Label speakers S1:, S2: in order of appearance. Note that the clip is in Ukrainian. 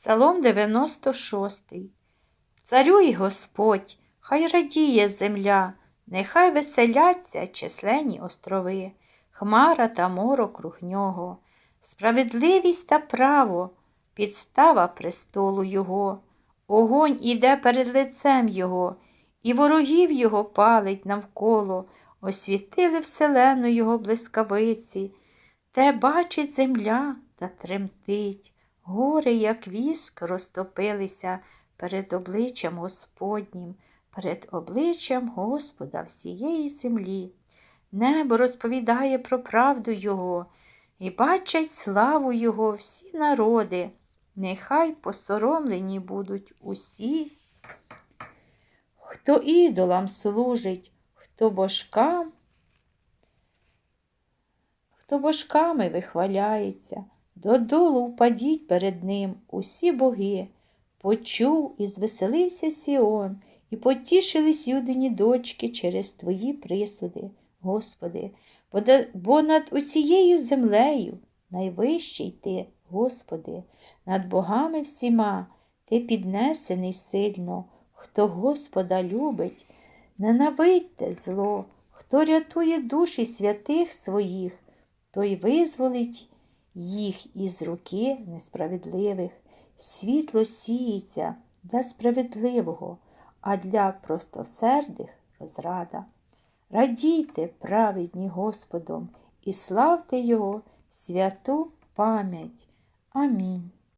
S1: Псалом 96. Царюй Господь, хай радіє земля, нехай веселяться численні острови, хмара та моро круг нього, справедливість та право, підстава престолу Його, огонь іде перед лицем Його, і ворогів Його палить навколо, освітили вселену Його блискавиці, те бачить земля та тремтить. Гори, як віск, розтопилися перед обличчям Господнім, перед обличчям Господа всієї землі. Небо розповідає про правду Його і бачать славу Його всі народи. Нехай посоромлені будуть усі, хто ідолам служить, хто божкам, хто божками вихваляється. Додолу впадіть перед ним усі боги. Почув і звеселився Сіон, і потішились юдині дочки через твої присуди, Господи, бо над усією землею найвищий ти, Господи, над богами всіма ти піднесений сильно, хто Господа любить, ненавидьте зло, хто рятує душі святих своїх, той визволить їх із руки несправедливих. Світло сіється для справедливого, а для простосердих розрада. Радійте, праведні Господом, і славте Його святу пам'ять. Амінь.